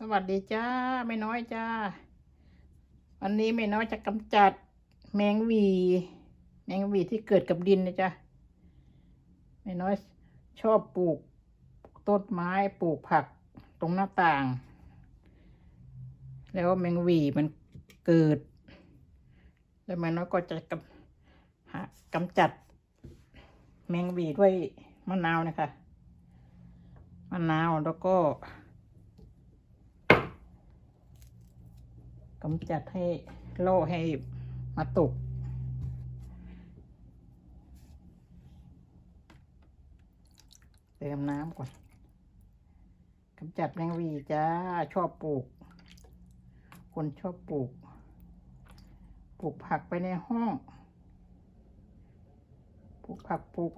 สวัสดีจ้าไม่น้อยจ้า วันนี้ไม่น้อยจะกำจัดแมงวี แมงวีที่เกิดกับดินนะจ๊ะไม่น้อยชอบปลูกต้นไม้ปลูกผักตรงหน้าต่าง แล้วแมงวีมันเกิด แล้วแม่น้อยก็จะกำหากำจัด แมงวีด้วยมะนาวนะคะมะนาวแล้วก็ กำจัดให้โล่ให้มาตกเติมน้ำก่อนกำจัดแมงวีจ้า ชอบปลูก คนชอบปลูก ปลูกผักไปในห้อง ปลูกผักปลูก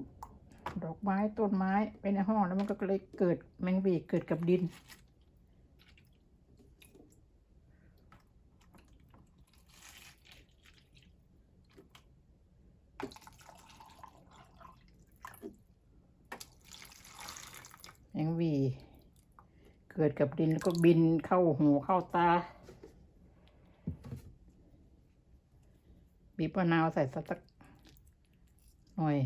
ดอกไม้ต้นไม้ไปในห้องแล้วมันก็เลยเกิดแมงวีเกิดกับดิน แมงวี เกิดกับดินแล้วก็บินเข้าหูเข้าตา บีบมะนาวใส่สักหน่อย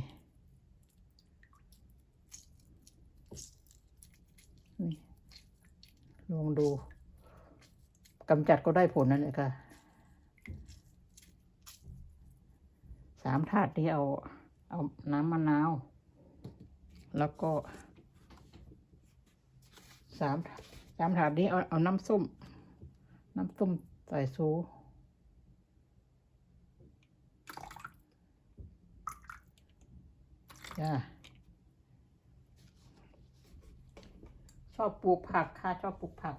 นี่ลองดูกำจัดก็ได้ผลนั่นแหละค่ะ สามถาดที่เอา เอาน้ำมะนาว แล้วก็ สามสามถาดนี้เอาเอาน้ำส้ม น้ำส้มใส่ซูจ้าชอบปลูกผักค่ะ ชอบปลูกผัก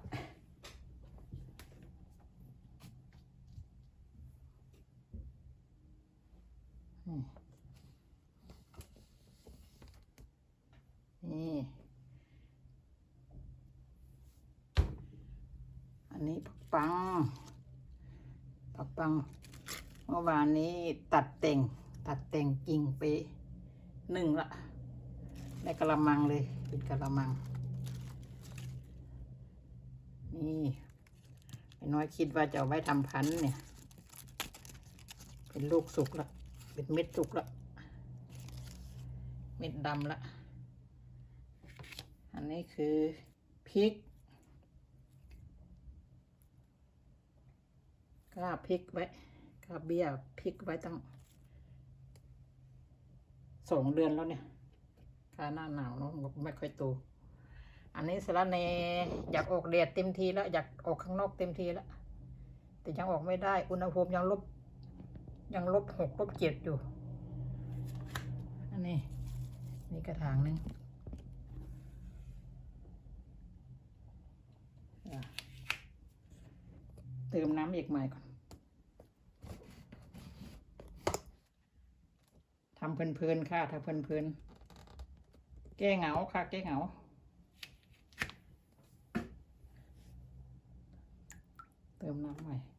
นี่นี่ อันนี้ผัก ปังผักปัง เมื่อวานนี้ตัดแต่ง ตัดแต่งกิ่งไปหนึ่งละในกระมังเลยเป็นกระมัง นี่ไอ้น้อยคิดว่าจะเอาไว้ทำพันธุ์เนี่ย เป็นลูกสุกละเป็นเม็ดสุกละเม็ดดำละ อันนี้คือพริก กล้าพิกไว้กล้าเบี้ยพิกไว้ตั้งสองเดือนแล้วเนี่ยกล้าหน้าหนาวเนาะมันก็ไม่ค่อยโตอันนี้สาระเนอยากออกแดดเต็มทีแล้วอยากออกข้างนอกเต็มทีแล้วแต่ยังออกไม่ได้อุณหภูมิยังลบ ยังลบหกลบเจ็ดอยู่ อันนี้นี่กระถางหนึงอะเติมน้ำอีกใหม่ก่อน ทำเพลินๆค่ะ ถ้าเพลินๆ แก้เหงาค่ะ แก้เหงา เติมน้ำใหม่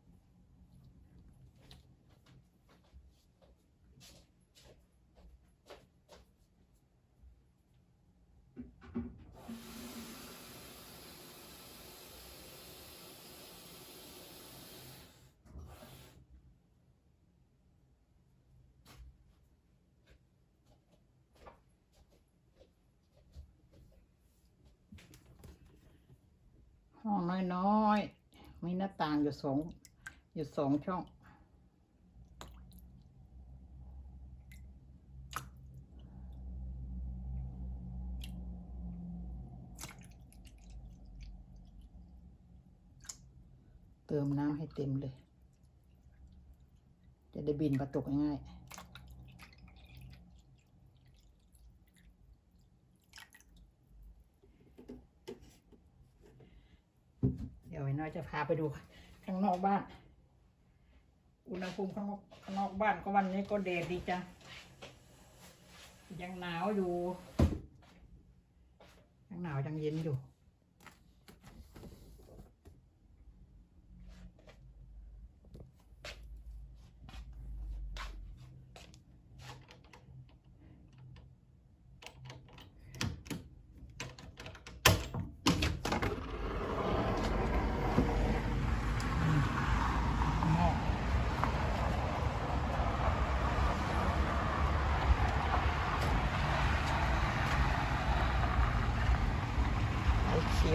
น้อยๆมีหน้าต่างอยู่สองอยู่สองช่อง เติมน้ำให้เต็มเลย จะได้บินประตกง่ายๆ เดี๋ยวไอ้ น้อยจะพาไปดูข้างนอกบ้าน อุณหภูมิข้างนอกข้างนอกบ้านก็วันนี้ก็เดดดีจัง ยังหนาวอยู่ ยังหนาวยังเย็นอยู่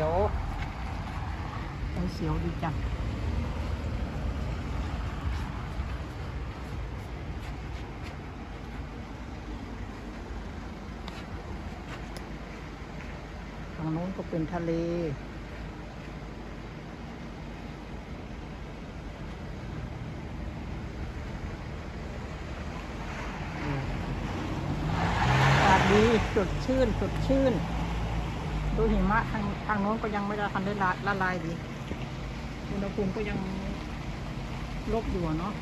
ียวไฟเขียวดีจังทางโน้นก็เป็นทะเลอากาศดีสดชื่นสดชื่น ดูหิมะทางทางโน้นก็ยังไม่ได้ทันได้ละละลายดีอุณหภูมิก็ยังลบอยู่เนาะ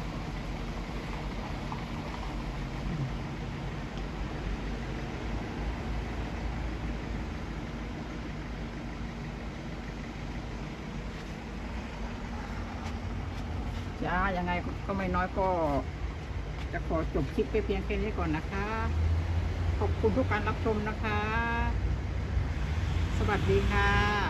จ้ายังไงก็ไม่น้อยก็ จะขอจบคลิปไปเพียงแค่นี้ก่อนนะคะ ขอบคุณทุกการรับชมนะคะ สวัสดีค่ะ